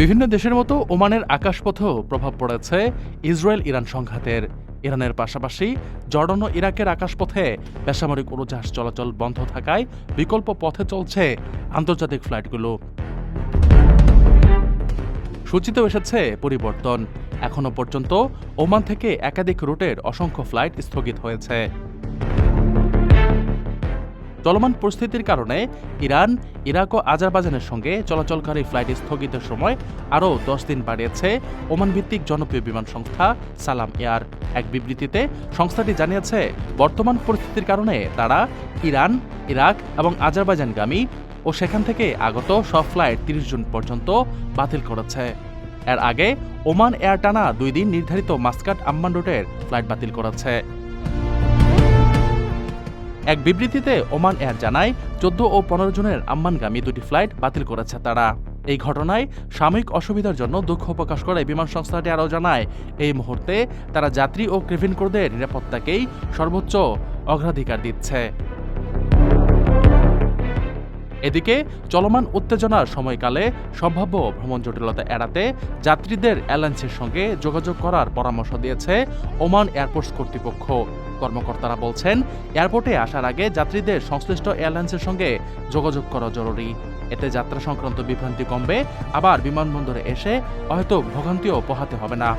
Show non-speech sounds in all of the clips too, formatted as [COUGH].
বিভিন্ন দেশের মতো ওমানের আকাশপথেও প্রভাব পড়েছে ইসরায়েল ইরান সংঘাতের। ইরানের পাশাপাশি জর্ডন ও ইরাকের আকাশপথে বেসামরিক উড়োজাহাজ চলাচল বন্ধ থাকায় বিকল্প পথে চলছে আন্তর্জাতিক ফ্লাইটগুলো। সূচিতেও এসেছে পরিবর্তন। এখনও পর্যন্ত ওমান থেকে একাধিক রুটের অসংখ্য ফ্লাইট স্থগিত হয়েছে। চলমান পরিস্থিতির কারণে ইরান, ইরাক ও আজারবাইজানের সঙ্গে চলাচলকারী ফ্লাইট স্থগিতের সময় আরও দশ দিন বাড়িয়েছে ওমান ভিত্তিক জনপ্রিয় বিমান সংস্থা সালাম এয়ার। এক বিবৃতিতে সংস্থাটি জানিয়েছে, বর্তমান পরিস্থিতির কারণে তারা ইরান, ইরাক এবং আজারবাইজানগামী ও সেখান থেকে আগত সব ফ্লাইট তিরিশ জুন পর্যন্ত বাতিল করেছে। এর আগে ওমান এয়ার টানা দুই দিন নির্ধারিত মাস্কাট আম্মান রুটের ফ্লাইট বাতিল করেছে। এক বিবৃতিতে ওমান এয়ার জানায়, চোদ্দ ও পনেরো জনের আম্মানগামী দুটি ফ্লাইট বাতিল করেছে তারা। এই ঘটনায় সাময়িক অসুবিধার জন্য দুঃখ প্রকাশ করে বিমান সংস্থাটি আরও জানায়, এই মুহূর্তে তারা যাত্রী ও ক্রেভিন ক্রুদের নিরাপত্তাকেই সর্বোচ্চ অগ্রাধিকার দিচ্ছে। এদিকে, চলমান উত্তেজনার সময়কালে সম্ভাব্য ভ্রমণ জটিলতা এড়াতে যাত্রীদের এয়ারলাইন্সের সঙ্গে যোগাযোগ করার পরামর্শ দিয়েছে ওমান এয়ারপোর্টস কর্তৃপক্ষ। কর্মকর্তারা বলছেন, এয়ারপোর্টে আসার আগে যাত্রীদের সংশ্লিষ্ট এয়ারলাইন্সের সঙ্গে যোগাযোগ করা জরুরি। এতে যাত্রা সংক্রান্ত বিভ্রান্তি কমবে, আবার বিমানবন্দরে এসে হয়তো ভোগান্তিও পোহাতে হবে না।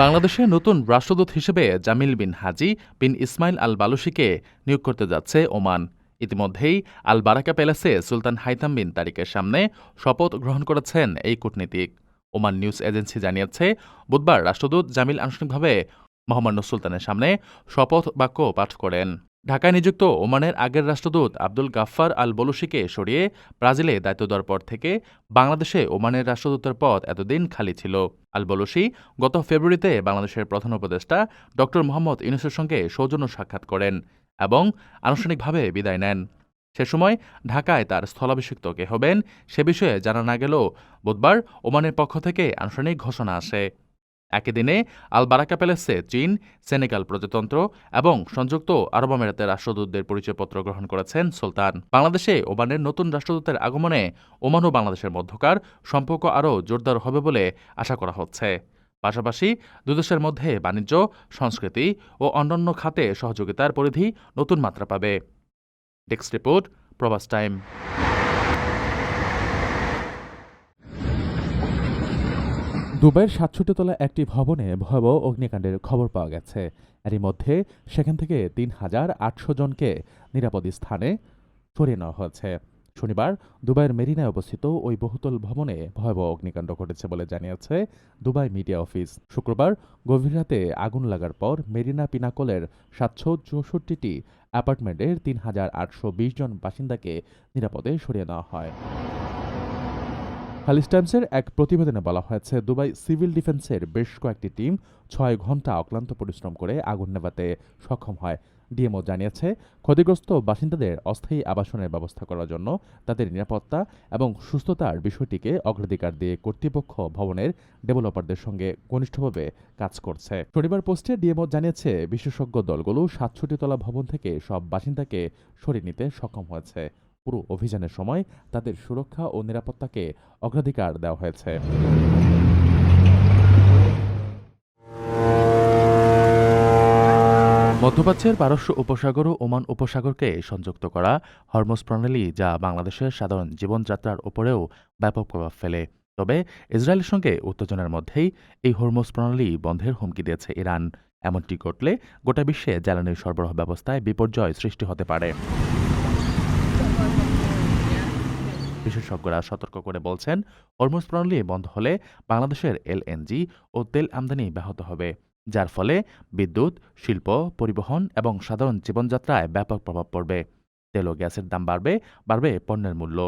বাংলাদেশে নতুন রাষ্ট্রদূত হিসেবে জামিল বিন হাজি বিন ইসমাইল আল বালুশিকে নিয়োগ করতে যাচ্ছে ওমান। ইতিমধ্যেই আল বারাকা প্যালেসে সুলতান হাইতাম বিন তারিকের সামনে শপথ গ্রহণ করেছেন এই কূটনীতিক। ওমান নিউজ এজেন্সি জানিয়েছে, বুধবার রাষ্ট্রদূত জামিল আনুষ্ঠানিকভাবে মোহাম্মদ সুলতানের সামনে শপথ বাক্য পাঠ করেন। ঢাকায় নিযুক্ত ওমানের আগের রাষ্ট্রদূত আব্দুল গাফফার আল বলুশিকে সরিয়ে ব্রাজিলে দায়িত্ব দেওয়ার পর থেকে বাংলাদেশে ওমানের রাষ্ট্রদূতের পদ এতদিন খালি ছিল। আল বলুশি গত ফেব্রুয়ারিতে বাংলাদেশের প্রধান উপদেষ্টা ড মোহাম্মদ ইউনুসের সঙ্গে সৌজন্য সাক্ষাৎ করেন এবং আনুষ্ঠানিকভাবে বিদায় নেন। সে সময় ঢাকায় তার স্থলাভিষিক্ত কে হবেন সে বিষয়ে জানা না গেলেও বুধবার ওমানের পক্ষ থেকে আনুষ্ঠানিক ঘোষণা আসে। একই দিনে আল বারাকা প্যালেসে চীন, সেনেগাল প্রজাতন্ত্র এবং সংযুক্ত আরব আমিরাতের রাষ্ট্রদূতদের পরিচয়পত্র গ্রহণ করেছেন সুলতান। বাংলাদেশে ওমানের নতুন রাষ্ট্রদূতের আগমনে ওমান ও বাংলাদেশের মধ্যকার সম্পর্ক আরও জোরদার হবে বলে আশা করা হচ্ছে। পাশাপাশি দুদেশের মধ্যে বাণিজ্য, সংস্কৃতি ও অন্যান্য খাতে সহযোগিতার পরিধি নতুন মাত্রা পাবে। ডেস্ক রিপোর্ট প্রবাস টাইম দুবাইয়ের সাতষট্টি তলা একটি ভবনে ভয়াবহ অগ্নিকাণ্ডের খবর পাওয়া গেছে। এরই মধ্যে সেখান থেকে তিন হাজার আটশো জনকে নিরাপদ স্থানে সরিয়ে নেওয়া হয়েছে। শনিবার দুবাইয়ের মেরিনায় অবস্থিত ওই বহুতল ভবনে ভয়াবহ অগ্নিকাণ্ড ঘটেছে বলে জানিয়েছে দুবাই মিডিয়া অফিস। শুক্রবার গভীর রাতে আগুন লাগার পর মেরিনা পিনাকলের সাতশো চৌষট্টিটি অ্যাপার্টমেন্টের তিন হাজার আটশো বিশ জন বাসিন্দাকে নিরাপদে সরিয়ে নেওয়া হয়। খালিজ টাইমসের এক প্রতিবেদনে বলা হয়েছে, দুবাই সিভিল ডিফেন্সের বেশ কয়েকটি টিম ছয় ঘণ্টা অক্লান্ত পরিশ্রম করে আগুন নেভাতে সক্ষম হয়। ডিএমও জানিয়েছে, ক্ষতিগ্রস্ত বাসিন্দাদের অস্থায়ী আবাসনের ব্যবস্থা করার জন্য তাদের নিরাপত্তা এবং সুস্থতার বিষয়টিকে অগ্রাধিকার দিয়ে কর্তৃপক্ষ ভবনের ডেভেলপারদের সঙ্গে ঘনিষ্ঠভাবে কাজ করছে। শনিবার পোস্টে ডিএমও জানিয়েছে, বিশেষজ্ঞ দলগুলো সাতষট্টি তলা ভবন থেকে সব বাসিন্দাকে সরিয়ে নিতে সক্ষম হয়েছে। পুরো অভিযানের সময় তাদের সুরক্ষা ও নিরাপত্তাকে অগ্রাধিকার দেওয়া হয়েছে। মধ্যপ্রাচ্যের পারস্য উপসাগর ও ওমান উপসাগরকে সংযুক্ত করা হরমোজ প্রণালী যা বাংলাদেশের সাধারণ জীবনযাত্রার উপরেও ব্যাপক প্রভাব ফেলে। তবে ইসরায়েলের সঙ্গে উত্তেজনার মধ্যেই এই হরমোজ প্রণালী বন্ধের হুমকি দিয়েছে ইরান। এমনটি ঘটলে গোটা বিশ্বে জ্বালানির সরবরাহ ব্যবস্থায় বিপর্যয় সৃষ্টি হতে পারে। বিশেষজ্ঞরা সতর্ক করে বলছেন, হরমুজ প্রণালী বন্ধ হলে বাংলাদেশের এলএনজি ও তেল আমদানি ব্যাহত হবে। যার ফলে বিদ্যুৎ, শিল্প, পরিবহন এবং সাধারণ জীবনযাত্রায় ব্যাপক প্রভাব পড়বে। তেল ও গ্যাসের দাম বাড়বে বাড়বে পণ্যের মূল্য।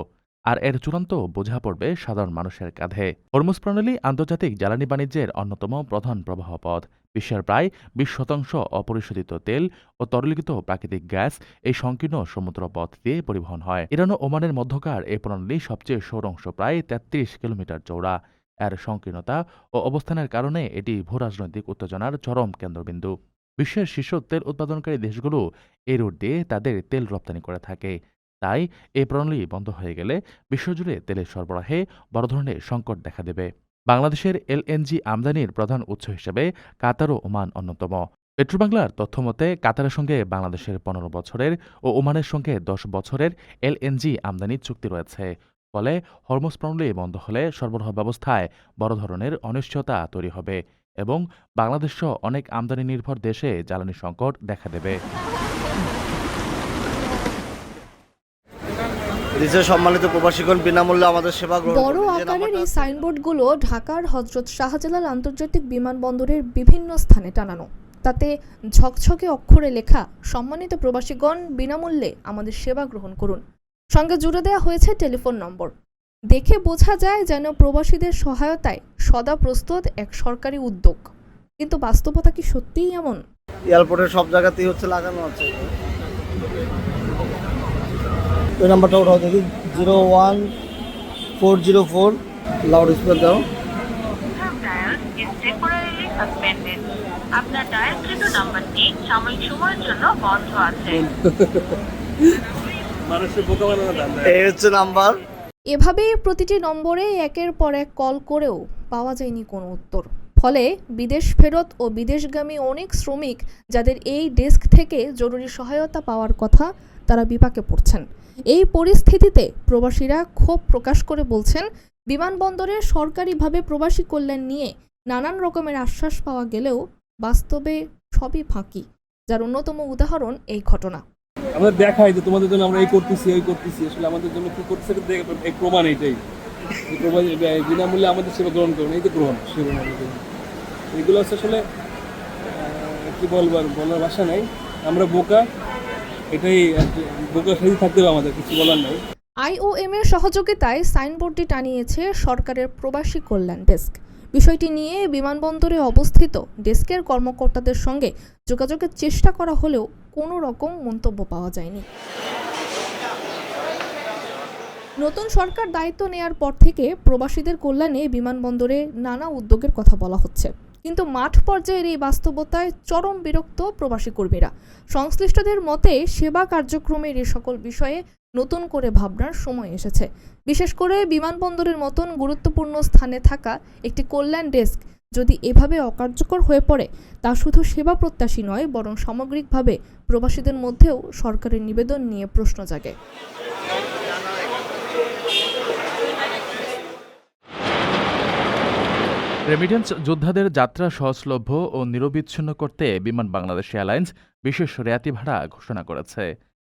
আর এর চূড়ান্ত বোঝা পড়বে সাধারণ মানুষের কাঁধে। হরমুজ প্রণালী আন্তর্জাতিক জ্বালানি বাণিজ্যের অন্যতম প্রধান প্রবাহ পথ। বিশ্বের প্রায় বিশ শতাংশ অপরিশোধিত তেল ও তরলীকৃত প্রাকৃতিক গ্যাস এই সংকীর্ণ সমুদ্র পথ দিয়ে পরিবহন হয়। ইরান ও ওমানের মধ্যকার এই প্রণালী সবচেয়ে সৌর অংশ প্রায় তেত্রিশ কিলোমিটার চৌড়া এর সংকীর্ণতা ও অবস্থানের কারণে এটি ভূরাজনৈতিক উত্তেজনার চরম কেন্দ্রবিন্দু। বিশ্বের শীর্ষ তেল উৎপাদনকারী দেশগুলো এই রুট দিয়ে তাদের তেল রপ্তানি করে থাকে। তাই এই প্রণালী বন্ধ হয়ে গেলে বিশ্বজুড়ে তেলের সরবরাহে বড় ধরনের সংকট দেখা দেবে। বাংলাদেশের এলএনজি আমদানির প্রধান উৎস হিসেবে কাতার ও ওমান অন্যতম। পেট্রোবাংলার তথ্যমতে কাতারের সঙ্গে বাংলাদেশের পনেরো বছরের ও ওমানের সঙ্গে দশ বছরের এলএনজি আমদানির চুক্তি রয়েছে। ফলে হরমোজ প্রণালী বন্ধ হলে সরবরাহ ব্যবস্থায় বড় ধরনের অনিশ্চয়তা তৈরি হবে এবং বাংলাদেশসহ অনেক আমদানি নির্ভর দেশে জ্বালানি সংকট দেখা দেবে। সম্মানিত প্রবাসীগণ বিনামূল্যে আমাদের সেবা গ্রহণ বড় আকারের এই সাইনবোর্ডগুলো ঢাকার হজরত শাহজালাল আন্তর্জাতিক বিমানবন্দরের বিভিন্ন স্থানে টানানো। তাতে ঝকঝকে অক্ষরে লেখা সম্মানিত প্রবাসীগণ বিনামূল্যে আমাদের সেবা গ্রহণ করুন। সঙ্গে জুড়ে দেওয়া হয়েছে টেলিফোন নম্বর। দেখে বোঝা যায় যেন প্রবাসীদের সহায়তায় সদা প্রস্তুত এক সরকারি উদ্যোগ। কিন্তু বাস্তবতা কি সত্যিই এমন? এয়ারপোর্টের সব জায়গাতেই হচ্ছে লাগানো আছে। ওই নাম্বারটা ওঠাও দেখি। Zero one four zero four loud speaker দাও। আপনার ডায়ালকৃত নাম্বারটি সাময়িক সময়ের জন্য বন্ধ আছে। [LAUGHS] এই হচ্ছে নাম্বার। এভাবে প্রতিটি নম্বরে একের পর এক কল করেও পাওয়া যায়নি কোনো উত্তর। ফলে বিদেশ ফেরত ও বিদেশগামী অনেক শ্রমিক যাদের এই ডেস্ক থেকে জরুরি সহায়তা পাওয়ার কথা তারা বিপাকে পড়ছেন। এই পরিস্থিতিতে প্রবাসীরা ক্ষোভ প্রকাশ করে বলছেন বিমানবন্দরে সরকারিভাবে প্রবাসী কল্যাণ নিয়ে নানান রকমের আশ্বাস পাওয়া গেলেও বাস্তবে সবই ফাঁকি যার অন্যতম উদাহরণ এই ঘটনা। আমাদের দেখায় যে তোমাদের জন্য আমরা এই করতেছি এই করতেছি। আসলে আমাদের জন্য কি করতেছে এই প্রমাণ এইটাই বিনামূল্যে আমাদের সেবা গ্রহণ করুন। এই তো গ্রহণ সেবা। এগুলো হচ্ছে আসলে কি আর বলার ভাষা নাই। আমরা বোকা, এটাই বোকা সাথে থাকতে হবে আমাদের, কিছু বলার নাই। আইওএম এর সহযোগিতায় সাইনবোর্ডটি টানিয়েছে সরকারের প্রবাসী কল্যাণ ডেস্ক। বিষয়টি নিয়ে বিমানবন্দরে অবস্থিত ডেস্কের কর্মকর্তাদের সঙ্গে যোগাযোগের চেষ্টা করা হলেও কোনো রকম মন্তব্য পাওয়া যায়নি। নতুন সরকার দায়িত্ব নেয়ার পর থেকে প্রবাসীদের কল্যাণে বিমানবন্দরে নানা উদ্যোগের কথা বলা হচ্ছে। কিন্তু মাঠ পর্যায়ের এই বাস্তবতায় চরম বিরক্ত প্রবাসী কর্মীরা। সংশ্লিষ্টদের মতে সেবা কার্যক্রমের এই সকল বিষয়ে নতুন করে ভাবনার সময় এসেছে। বিশেষ করে বিমানবন্দরের মতন গুরুত্বপূর্ণ স্থানে থাকা একটি কল্যাণ ডেস্ক যদি এভাবে অকার্যকর হয়ে পড়ে, তা শুধু সেবা প্রত্যাশী নয়, বরং সামগ্রিকভাবে প্রবাসীদের মধ্যেও সরকারের নিবেদন নিয়ে প্রশ্ন জাগে। রেমিটেন্স যোদ্ধাদের যাত্রা সহজলভ্য ও নিরবিচ্ছিন্ন করতে বিমান বাংলাদেশ এয়ারলাইন্স বিশেষ রেয়াতি ভাড়া ঘোষণা করেছে।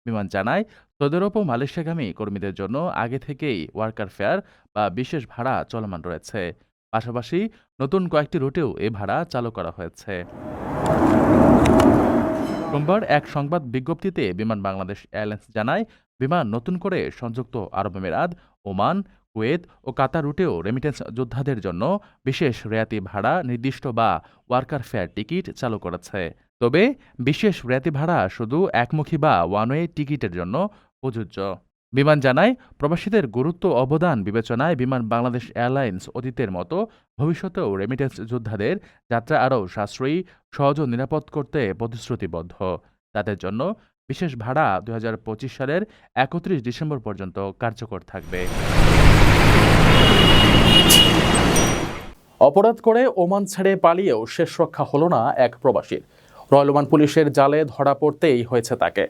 বিমান জানায় সৌদি আরব ও মালয়েশিয়াগামী কর্মীদের জন্য আগে থেকেই ওয়ার্কার ফেয়ার বা বিশেষ ভাড়া চলমান রয়েছে। পাশাপাশি নতুন কয়েকটি রুটেও এ ভাড়া চালু করা হয়েছে। সোমবার এক সংবাদ বিজ্ঞপ্তিতে বিমান বাংলাদেশ এয়ারলাইন্স জানায়, বিমান নতুন করে সংযুক্ত আরব আমিরাত, ওমান, কুয়েত ও কাতার রুটেও রেমিটেন্স যোদ্ধাদের জন্য বিশেষ রেয়াতি ভাড়া নির্দিষ্ট বা ওয়ার্কার ফেয়ার টিকিট চালু করেছে। তবে বিশেষ রেয়াতি ভাড়া শুধু একমুখী বা ওয়ান ওয়ে টিকিটের জন্য প্রযোজ্য। বিমান জানায়, প্রবাসীদের গুরুত্ব অবদান বিবেচনায় বিমান বাংলাদেশ এয়ারলাইন্স অতীতের মতো ভবিষ্যতেও রেমিটেন্স যোদ্ধাদের যাত্রা আরও সাশ্রয়ী, সহজ ও নিরাপদ করতে প্রতিশ্রুতিবদ্ধ। তাদের জন্য বিশেষ ভাড়া দু হাজার পঁচিশ সালের একত্রিশ ডিসেম্বর পর্যন্ত কার্যকর থাকবে। অপরাধ করে ওমান ছেড়ে পালিয়েও শেষ রক্ষা হলো না এক প্রবাসীর। রয়্যাল ওমান পুলিশের জালে ধরা পড়তেই হয়েছে তাকে।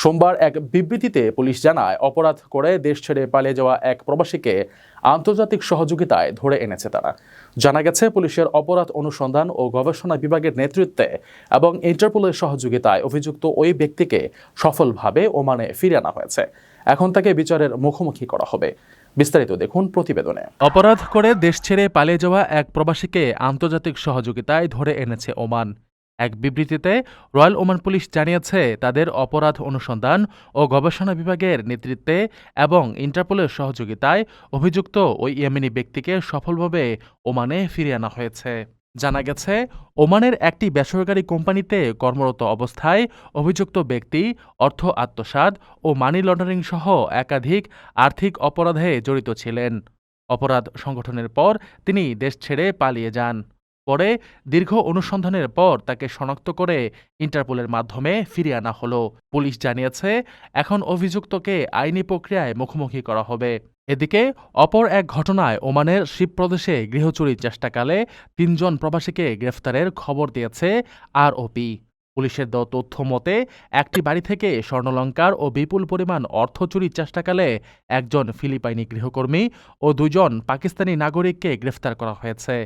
সোমবার এক বিবৃতিতে পুলিশ জানায়, অপরাধ করে দেশ ছেড়ে পালিয়ে যাওয়া এক প্রবাসীকে আন্তর্জাতিক সহযোগিতায় ধরে এনেছে তারা। জানা গেছে, পুলিশের অপরাধ অনুসন্ধান ও গবেষণা বিভাগের নেতৃত্বে এবং ইন্টারপোলের সহযোগিতায় অভিযুক্ত ওই ব্যক্তিকে সফলভাবে ওমানে ফিরে আনা হয়েছে। এখন তাকে বিচারের মুখোমুখি করা হবে। বিস্তারিত দেখুন প্রতিবেদনে। অপরাধ করে দেশ ছেড়ে পালিয়ে যাওয়া এক প্রবাসীকে আন্তর্জাতিক সহযোগিতায় ধরে এনেছে ওমান। এক বিবৃতিতে রয়্যাল ওমান পুলিশ জানিয়েছে, তাদের অপরাধ অনুসন্ধান ও গবেষণা বিভাগের নেতৃত্বে এবং ইন্টারপোলের সহযোগিতায় অভিযুক্ত ওই ইয়েমেনি ব্যক্তিকে সফলভাবে ওমানে ফিরিয়ে আনা হয়েছে। জানা গেছে, ওমানের একটি বেসরকারি কোম্পানিতে কর্মরত অবস্থায় অভিযুক্ত ব্যক্তি অর্থ আত্মসাৎ ও মানি লন্ডারিং সহ একাধিক আর্থিক অপরাধে জড়িত ছিলেন। অপরাধ সংগঠনের পর তিনি দেশ ছেড়ে পালিয়ে যান। পরে দীর্ঘ অনুসন্ধানের পর তাকে শনাক্ত করে ইন্টারপোলের মাধ্যমে ফিরিয়ে আনা হলো। পুলিশ জানিয়েছে, এখন অভিযুক্তকে আইনি প্রক্রিয়ায় মুখোমুখি করা হবে। এদিকে, অপর এক ঘটনায় ওমানের শিব প্রদেশে গৃহচুরির চেষ্টাকালে তিনজন প্রবাসীকে গ্রেফতারের খবর দিয়েছে আরওপি পুলিশের দেওয়া তথ্য মতে, একটি বাড়ি থেকে স্বর্ণলঙ্কার ও বিপুল পরিমাণ অর্থ চুরির চেষ্টাকালে একজন ফিলিপাইনি গৃহকর্মী ও দুজন পাকিস্তানি নাগরিককে গ্রেফতার করা হয়েছে।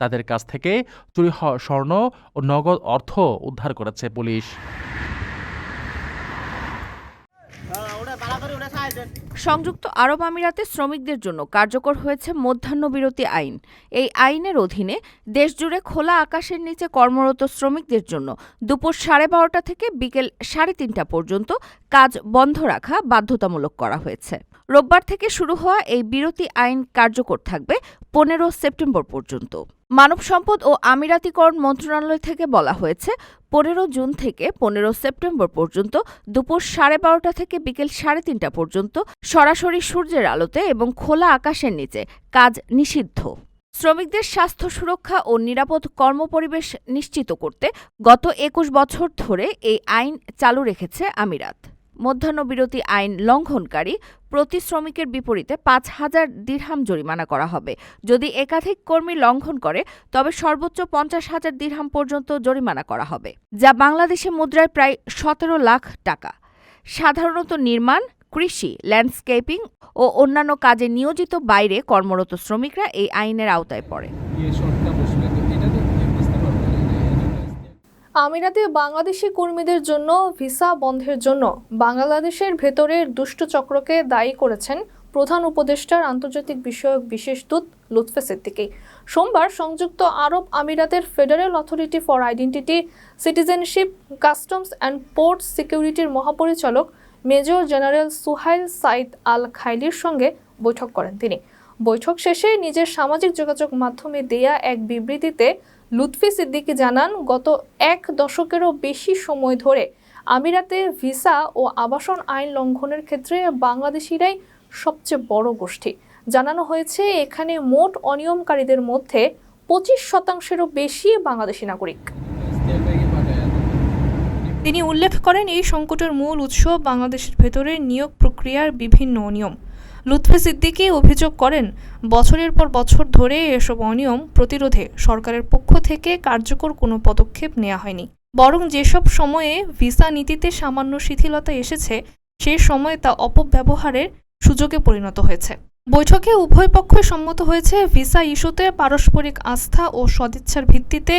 তাদের কাছ থেকে চুরি হওয়া স্বর্ণ ও নগদ অর্থ উদ্ধার করেছে পুলিশ। সংযুক্ত আরব আমিরাতে শ্রমিকদের জন্য কার্যকর হয়েছে মধ্যাহ্নবিরতি আইন। এই আইনের অধীনে দেশজুড়ে খোলা আকাশের নিচে কর্মরত শ্রমিকদের জন্য দুপুর সাড়ে বারোটা থেকে বিকেল সাড়ে তিনটা পর্যন্ত কাজ বন্ধ রাখা বাধ্যতামূলক করা হয়েছে। রোববার থেকে শুরু হওয়া এই বিরতি আইন কার্যকর থাকবে পনেরো সেপ্টেম্বর পর্যন্ত। মানব সম্পদ ও আমিরাতিকরণ মন্ত্রণালয় থেকে বলা হয়েছে, পনেরো জুন থেকে পনেরো সেপ্টেম্বর পর্যন্ত দুপুর সাড়ে বারোটা থেকে বিকেল সাড়ে তিনটা পর্যন্ত সরাসরি সূর্যের আলোতে এবং খোলা আকাশের নিচে কাজ নিষিদ্ধ। শ্রমিকদের স্বাস্থ্য সুরক্ষা ও নিরাপদ কর্মপরিবেশ নিশ্চিত করতে গত একুশ বছর ধরে এই আইন চালু রেখেছে আমিরাত। মধ্যাহ্নবিরতি আইন লঙ্ঘনকারী প্রতি শ্রমিকের বিপরীতে পাঁচ হাজার দিরহাম জরিমানা করা হবে। যদি একাধিক কর্মী লঙ্ঘন করে, তবে সর্বোচ্চ পঞ্চাশ হাজার দিরহাম পর্যন্ত জরিমানা করা হবে, যা বাংলাদেশে মুদ্রায় প্রায় সতেরো লাখ টাকা। সাধারণত নির্মাণ, কৃষি, ল্যান্ডস্কেপিং ও অন্যান্য কাজে নিয়োজিত বাইরে কর্মরত শ্রমিকরা এই আইনের আওতায় পড়ে। আমিরাতে বাংলাদেশি কর্মীদের জন্য ভিসা বন্ধের জন্য বাংলাদেশের ভেতরের দুষ্ট চক্রকে দায়ী করেছেন প্রধান উপদেষ্টার আন্তর্জাতিক বিষয়ক বিশেষ দূত লুৎফে সিদ্দিকী। সোমবার সংযুক্ত আরব আমিরাতের federal authority for identity, citizenship, customs and port সিকিউরিটির মহাপরিচালক major general Suhail Saeed Al খাইলির সঙ্গে বৈঠক করেন তিনি। বৈঠক শেষে নিজের সামাজিক যোগাযোগ মাধ্যমে দেয়া এক বিবৃতিতে লুৎফি সিদ্দিকী জানান, গত এক দশকেরও বেশি সময় ধরে আমিরাতে ভিসা ও আবাসন আইন লঙ্ঘনের ক্ষেত্রে বাংলাদেশিরাই সবচেয়ে বড় গোষ্ঠী। জানানো হয়েছে, এখানে মোট অনিয়মকারীদের মধ্যে পঁচিশ শতাংশেরও বেশি বাংলাদেশি নাগরিক। তিনি উল্লেখ করেন, এই সংকটের মূল উৎস বাংলাদেশের ভেতরে নিয়োগ প্রক্রিয়ার বিভিন্ন অনিয়ম। লুৎফে সিদ্দিকী অভিযোগ করেন, বছরের পর বছর ধরে এসব অনিয়ম প্রতিরোধে সরকারের পক্ষ থেকে কার্যকর কোনো পদক্ষেপ নেওয়া হয়নি। বরং যেসব সময়ে ভিসা নীতিতে সামান্য শিথিলতা এসেছে সেই সময়ে তা অপব্যবহারের সুযোগে পরিণত হয়েছে। বৈঠকে উভয় পক্ষই সম্মত হয়েছে, ভিসা ইস্যুতে পারস্পরিক আস্থা ও সদিচ্ছার ভিত্তিতে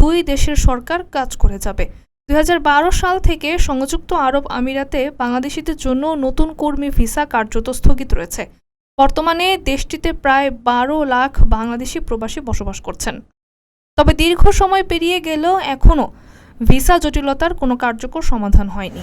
দুই দেশের সরকার কাজ করে যাবে। দুই হাজার বারো সাল থেকে সংযুক্ত আরব আমিরাতে বাংলাদেশিদের জন্য নতুন কর্মী ভিসা কার্যত স্থগিত রয়েছে। বর্তমানে দেশটিতে প্রায় বারো লাখ বাংলাদেশি প্রবাসী বসবাস করছেন। তবে দীর্ঘ সময় পেরিয়ে গেলেও এখনও ভিসা জটিলতার কোনো কার্যকর সমাধান হয়নি।